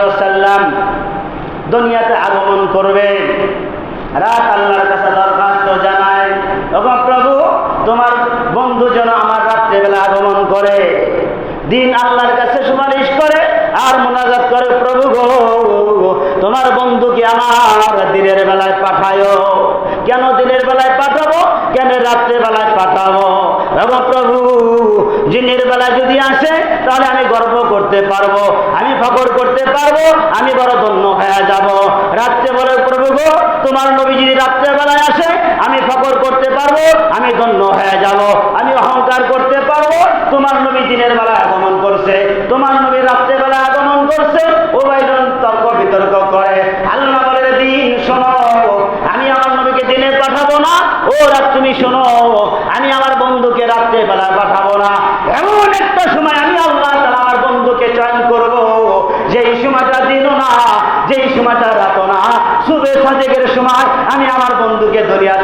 ওয়াসাল্লাম দুনিয়াতে আগমন করবে। রাত আল্লাহর কাছে দরখাস্ত জানায়, ওগো প্রভু, তোমার বন্ধু যেন আমার রাত্রেবেলা আগমন করে। দিন আল্লাহর কাছে সুপারিশ করে আর মোনাজাত করে, প্রভু গো, তোমার বন্ধুকে আমার দিনের বেলায় পাঠায়? কেন দিনের বেলায় পাঠাবো? কেন রাত্রে বেলায় পাঠাবো? এবং যদি আসে, তাহলে আমি গর্ব করতে পারব, আমি ফকর করতে পারব, আমি বড় ধন্য হয়ে যাব। রাত্রে বলে, প্রভু গো, তোমার নবী যদি রাত্রে বেলায় আসে, আমি ফকর করতে পারব, আমি ধন্য হয়ে যাব। আমি অহংকার করতে পারব, তোমার নবী দিনের বেলায় আগমন করছে। তোমার নবী রাত্রে বেলায় আগমন করছে ও ভাইজন তর্ক বিতর্ক করে। আল্লাহ বলে, দিন শোনো, আমি আমার নবীকে দিনে পাঠাবো না। ও রাত তুমি শোনো, আমি আমার বন্ধুকে রাত্রে বেলায় পাঠাবো না। এমন একটা সময় আমি আল্লাহ তাআলা আমার বন্ধুকে চয়ন করব যেই সময়টা না যেই সময়টা রাত না শুভে সাজেকের সময় আমি আমার বন্ধুকে দরিয়া